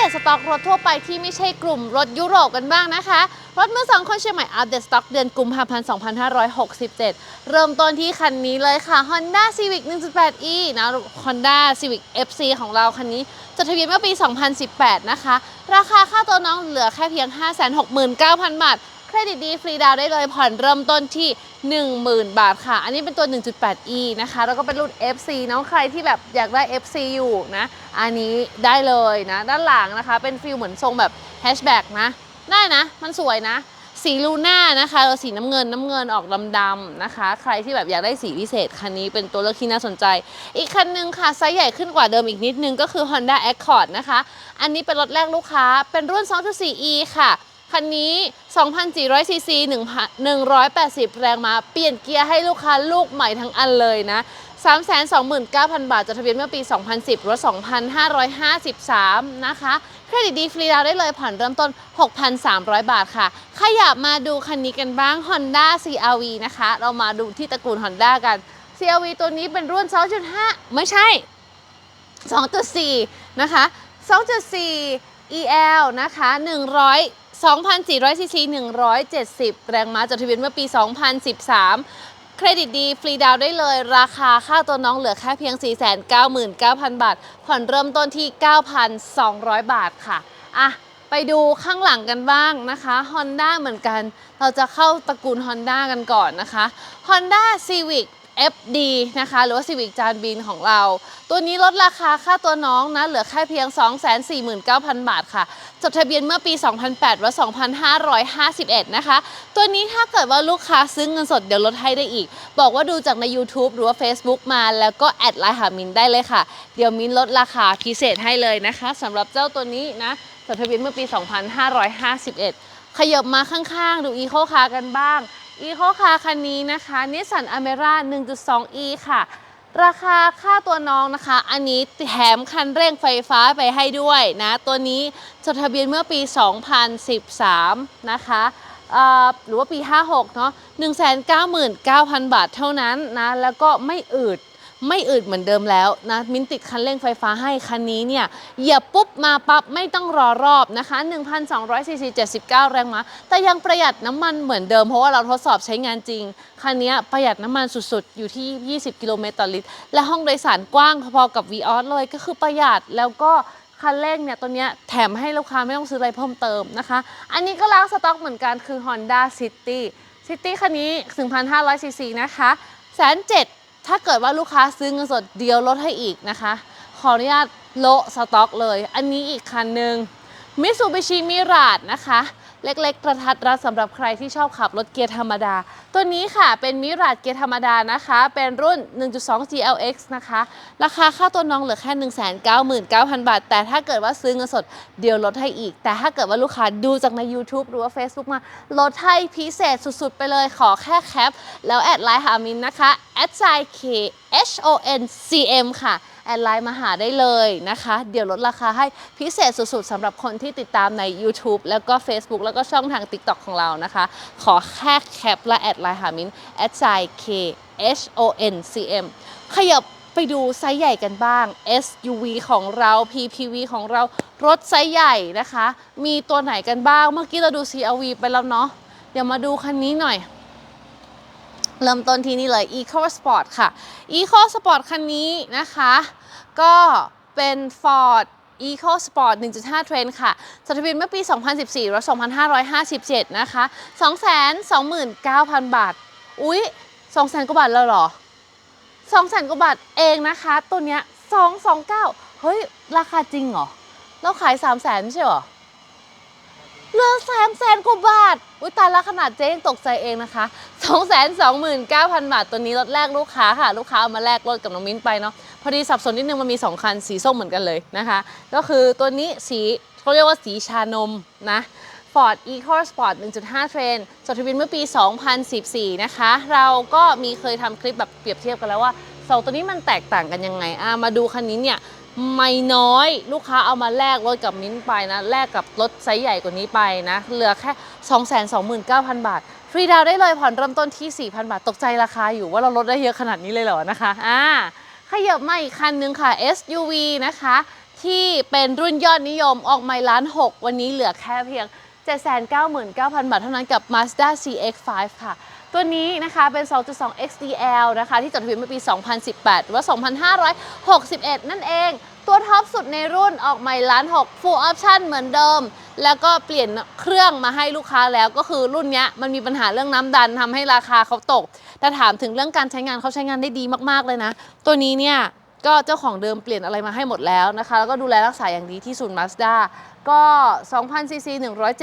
เดตสต็อกรถทั่วไปที่ไม่ใช่กลุ่มรถยุโรปกันบ้างนะคะ รถมือสองคนเชียงใหม่อัปเดตสต็อกเดือนกุมภาพันธ์ 2567 เริ่มต้นที่คันนี้เลยค่ะ Honda Civic 1.8e นะ Honda Civic FC ของเราคันนี้จดทะเบียนเมื่อปี 2018 นะคะ ราคาค่าตัวน้องเหลือแค่เพียง 569,000 บาท เครดิตดีฟรีดาวได้เลยผ่อนเริ่มต้นที่ 10,000 บาทค่ะ อันนี้เป็นตัว 1.8e นะคะ แล้วก็เป็นรุ่น FC เนาะใครที่แบบอยากได้ FC อยู่นะ อันนี้ได้เลยนะ ด้านหลังนะคะ เป็นฟิลเหมือนทรงแบบแฮชแบ็กนะ ได้นะ มันสวยนะ สีลูน่านะคะเราสีน้ำเงินน้ำเงินออกดำๆนะคะ ใครที่แบบอยากได้สีพิเศษคันนี้เป็นตัวเลือกที่น่าสนใจ อีกคันหนึงค่ะ ไซส์ใหญ่ขึ้นกว่าเดิมอีกนิดนึงก็คือ Honda Accord นะคะ อันนี้เป็นรถแรกลูกค้าเป็นรุ่น 2.4e ค่ะ คันนี้2,400ซีซี180 แรงม้า เปลี่ยนเกียร์ให้ลูกค้าลูกใหม่ทั้งอันเลยนะ 329,000 บาทจดทะเบียนเมื่อปี 2010 รถ 2,553 นะคะ เครดิตดีฟรีดาวได้เลยผ่อนเริ่มต้น 6,300 บาทค่ะ ขยับมาดูคันนี้กันบ้าง Honda CRV นะคะ เรามาดูที่ตระกูล Honda กัน CRV ตัวนี้เป็นรุ่น 2.5 ไม่ใช่ 2.4 นะคะ 2.4 EL นะคะ 100 2,400ซีซี170 แรงม้าจดทะเบียนเมื่อปี 2013เครดิตดี ฟรีดาวน์ได้เลย ราคาค่าตัวน้องเหลือแค่เพียง 499,000 บาท ผ่อนเริ่มต้นที่ 9,200 บาทค่ะ อะ ไปดูข้างหลังกันบ้างนะคะ Honda เหมือนกัน เราจะเข้าตระกูล Honda กันก่อนนะคะ Honda Civic FD นะคะ หรือว่า Civic จานบินของเรา ตัวนี้ลดราคาค่าตัวน้องนะ เหลือแค่เพียง 249,000 บาทค่ะ จดทะเบียนเมื่อปี 2008 และ 2551 นะคะ ตัวนี้ถ้าเกิดว่าลูกค้าซื้อเงินสดเดี๋ยวลดให้ได้อีก บอกว่าดูจากใน YouTube หรือว่า Facebook มาแล้วก็แอดไลน์หามินได้เลยค่ะ เดี๋ยวมินลดราคาพิเศษให้เลยนะคะสำหรับเจ้าตัวนี้นะจดทะเบียนเมื่อปี 2551 ขยับมาข้างๆ ดูอีโคคากันบ้าง อีโคคาคันนี้นะคะนิสสันอเมร่า 1.2e ค่ะ ราคาค่าตัวน้องนะคะ อันนี้แถมคันเร่งไฟฟ้าไปให้ด้วยนะ ตัวนี้จดทะเบียนเมื่อปี 2013 นะคะหรือว่าปี 56 เนาะ199,000 บาทเท่านั้นนะ แล้วก็ไม่อืด ไม่อืดเหมือนเดิมแล้วนะมินติดคันเร่งไฟฟ้าให้คันนี้เนี่ยเหยียบปุ๊บมาปั๊บไม่ต้องรอรอบนะคะ1,200ซีซี79 แรงม้าแต่ยังประหยัดน้ำมันเหมือนเดิมเพราะว่าเราทดสอบใช้งานจริง คันนี้ประหยัดน้ำมันสุดๆ อยู่ที่ 20 กิโลเมตรต่อลิตร และห้องโดยสารกว้างพอๆกับ v ีออสเลยก็คือประหยัดแล้วก็คันเร่งเนี่ยตัวเนี้ยแถมให้ลูกค้าไม่ต้องซื้ออะไรเพิ่มเติมนะคะ อันนี้ก็ล้างสต็อกเหมือนกันคือ Honda City City คันนี้ 1,500ซีซีนะคะแสนเจ็ด ถ้าเกิดว่าลูกค้าซื้อเงินสดเดียวลดให้อีกนะคะ ขออนุญาตโละสต็อกเลย อันนี้อีกคันหนึ่งมิสูบิชิมิราดนะคะ เล็กๆ กระทัดรัดสำหรับใครที่ชอบขับรถเกียร์ธรรมดา ตัวนี้ค่ะเป็นมิราดเกียร์ธรรมดานะคะ เป็นรุ่น 1.2 GLX นะคะ ราคาค่าตัวน้องเหลือแค่ 199,000 บาท แต่ถ้าเกิดว่าซื้อเงินสดเดี๋ยวลดให้อีก แต่ถ้าเกิดว่าลูกค้าดูจากใน YouTube หรือว่า Facebook มาลดให้พิเศษสุดๆ ไปเลยขอแค่แคป แล้วแอดไลน์หามินนะคะ hikhoncm ค่ะ แอดไลน์มาหาได้เลยนะคะ เดี๋ยวลดราคาให้พิเศษสุดๆสำหรับคนที่ติดตามใน YouTube แล้วก็ Facebook แล้วก็ช่องทาง TikTok ของเรานะคะ ขอแค่แคปและแอดไลน์หามินแอดไซ K H O N C M ขยับไปดูไซส์ใหญ่กันบ้าง SUV ของเรา PPV ของเรารถไซส์ใหญ่นะคะ มีตัวไหนกันบ้าง เมื่อกี้เราดู CRV ไปแล้วเนาะ เดี๋ยวมาดูคันนี้หน่อย เริ่มต้นที่นี่เลย Eco Sport ค่ะ Eco Sport คันนี้นะคะ ก็เป็น Ford Eco Sport 1.5 Trend ค่ะจดทะเบียนเมื่อปี 2014รถ2557 นะคะ 229,000 บาท อุ๊ย 200,000 กว่าบาทแล้วหรอ 200,000 กว่าบาทเองนะคะ ตัวเนี้ย 229 เฮ้ย ราคาจริงเหรอ เราขาย 300,000 ใช่หรอ เหลือแสนแสนกว่าบาท อุ้ยตายแล้วขนาดเจ๊ยังตกใจเองนะคะ 2 2 9 0 0 0 บาท ตัวนี้รถแรกลูกค้าค่ะ ลูกค้าเอามาแลกรถกับน้องมิ้นไปเนาะ พอดีสับสนนิดนึงมันมี 2 คันสีส้มเหมือนกันเลยนะคะ ก็คือตัวนี้สีเขาเรียกว่าสีชานมนะ Ford EcoSport 1.5 Train จดทะเบียนเมื่อปี 2014 นะคะ เราก็มีเคยทำคลิปแบบเปรียบเทียบกันแล้วว่าสองตัวนี้มันแตกต่างกันยังไง อะมาดูคันนี้เนี่ย ไม่น้อยลูกค้าเอามาแลกรถกับมิ้นท์ไปนะแลกกับรถไซส์ใหญ่กว่านี้ไปนะ เหลือแค่ 229,000 บาท ฟรีดาวได้เลยผ่อนเริ่มต้นที่ 4,000 บาท ตกใจราคาอยู่ว่าเราลดได้เยอะขนาดนี้เลยเหรอนะคะอ่าขยับมาอีกคันนึงค่ะ SUV นะคะ ที่เป็นรุ่นยอดนิยมออกใหม่ล้านหกวันนี้เหลือแค่เพียง 799,000 บาทเท่านั้นกับ Mazda CX-5 ค่ะตัวนี้นะคะเป็น 2.2 XDL นะคะ ที่จดทะเบียนเมื่อปี 2018 หรือว่า 2561 นั่นเอง ตัวท็อปสุดในรุ่นออกใหม่ล้าน6 Full Option เหมือนเดิม แล้วก็เปลี่ยนเครื่องมาให้ลูกค้าแล้วก็คือรุ่นนี้มันมีปัญหาเรื่องน้ำดันทำให้ราคาเขาตก แต่ถามถึงเรื่องการใช้งานเขาใช้งานได้ดีมากๆเลยนะ ตัวนี้เนี่ยก็เจ้าของเดิมเปลี่ยนอะไรมาให้หมดแล้วนะคะ แล้วก็ดูแลรักษาอย่างดีที่ศูนย์มาสด้าก็2,000ซีซี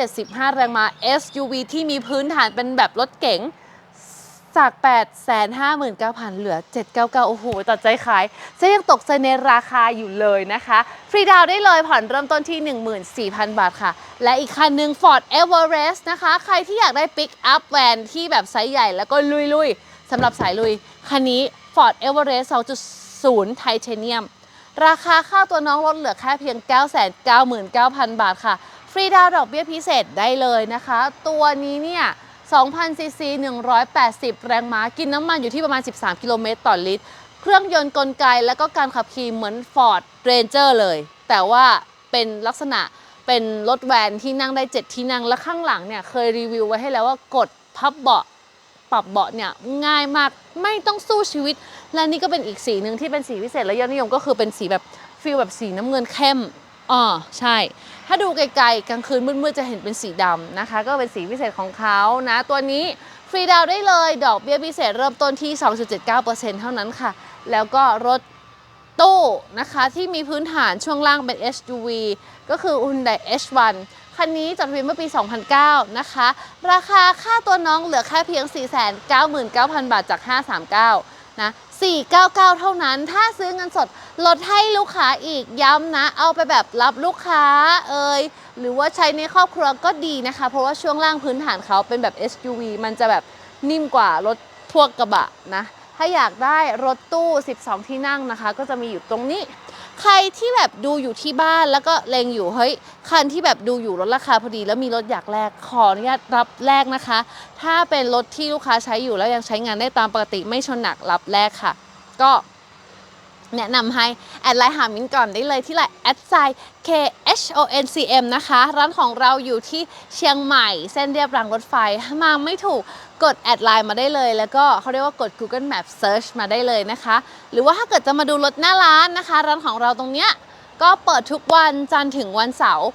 175 แรงม้า SUV ที่มีพื้นฐานเป็นแบบรถเก๋ง จาก 859,000เหลือ 799 โอ้โห ตัดใจขายจะยังตกใจในราคาอยู่เลยนะคะ ฟรีดาวได้เลยผ่อนเริ่มต้นที่ 14,000 บาทค่ะ และอีกคันหนึ่ง Ford Everest นะคะ ใครที่อยากได้ปิกอัพแวนที่แบบไซส์ใหญ่แล้วก็ลุยๆสำหรับสายลุย คันนี้ Ford Everest 2.0ไทเทเนียมราคาค่าตัวน้องลดเหลือแค่เพียง 999,000 บาทค่ะ ฟรีดาวดอกเบี้ยพิเศษได้เลยนะคะ ตัวนี้เนี่ย 2,000 ซีซี 180 แรงม้า กินน้ำมันอยู่ที่ประมาณ 13 กิโลเมตรต่อลิตร เครื่องยนต์กลไกและก็การขับขี่เหมือน Ford Ranger เลย แต่ว่าเป็นลักษณะเป็นรถแวนที่นั่งได้ 7 ที่นั่ง และข้างหลังเนี่ยเคยรีวิวไว้ให้แล้วว่ากดพับเบาะปรับเบาะเนี่ยง่ายมากไม่ต้องสู้ชีวิต และนี่ก็เป็นอีกสีหนึ่งที่เป็นสีพิเศษและยอดนิยมก็คือเป็นสีแบบฟีลแบบสีน้ำเงินเข้ม อ๋อใช่ ถ้าดูไกลๆกลางคืนมืดๆจะเห็นเป็นสีดำนะคะ ก็เป็นสีพิเศษของเขานะ ตัวนี้ฟรีดาวได้เลยดอกเบี้ยพิเศษเริ่มต้นที่ 2.79%เท่านั้นค่ะ แล้วก็รถตู้นะคะที่มีพื้นฐานช่วงล่างเป็น SUV ก็คือ Hyundai H1 คันนี้จดทะเบียนเมื่อปี 2009 นะคะ ราคาค่าตัวน้องเหลือแค่เพียง 499,000 บาทจาก 539 นะ 499 เท่านั้น ถ้าซื้อเงินสดลดให้ลูกค้าอีกย้ำนะ เอาไปแบบรับลูกค้าเอ่ยหรือว่าใช้ในครอบครัวก็ดีนะคะ เพราะว่าช่วงล่างพื้นฐานเขาเป็นแบบ SUV มันจะแบบนิ่มกว่ารถพวกกระบะนะ ถ้าอยากได้รถตู้ 12 ที่นั่งนะคะ ก็จะมีอยู่ตรงนี้ ใครที่แบบดูอยู่ที่บ้านแล้วก็เลงอยู่เฮ้ยคันที่แบบดูอยู่ลดราคาพอดี แล้วมีรถอยากแลกขออนุญาตรับแลกนะคะ ถ้าเป็นรถที่ลูกค้าใช้อยู่แล้วยังใช้งานได้ตามปกติไม่ชนหนักรับแลกค่ะ ก็ แนะนำให้แอดไลน์หามินก่อนได้เลยที่ไลน์แอดไซ K H O N C M นะคะ ร้านของเราอยู่ที่เชียงใหม่ เส้นเรียบรางรถไฟถ้ามาไม่ถูกกดแอดไลน์มาได้เลย แล้วก็เขาเรียกว่ากด Google Map Search มาได้เลยนะคะ หรือว่าถ้าเกิดจะมาดูรถหน้าร้านนะคะ ร้านของเราตรงเนี้ยก็เปิดทุกวันจันทร์ถึงวันเสาร์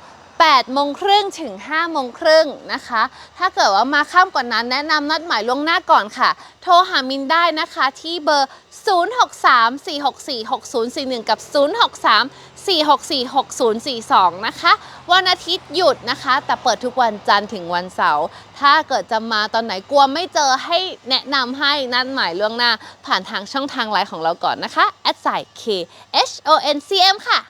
8โมงครึ่งถึง5โมงครึ่งนะคะ ถ้าเกิดว่ามาข้ามกว่านั้นแนะนำนัดหมายล่วงหน้าก่อนค่ะ โทรหามินได้นะคะที่เบอร์ 0634646041 กับ 0634646042 นะคะ วันอาทิตย์หยุดนะคะ แต่เปิดทุกวันจันทร์ถึงวันเสาร์ ถ้าเกิดจะมาตอนไหนกลัวไม่เจอให้แนะนำให้นัดหมายล่วงหน้า ผ่านทางช่องทางไลน์ของเราก่อนนะคะ at s i K H O N C M ค่ะ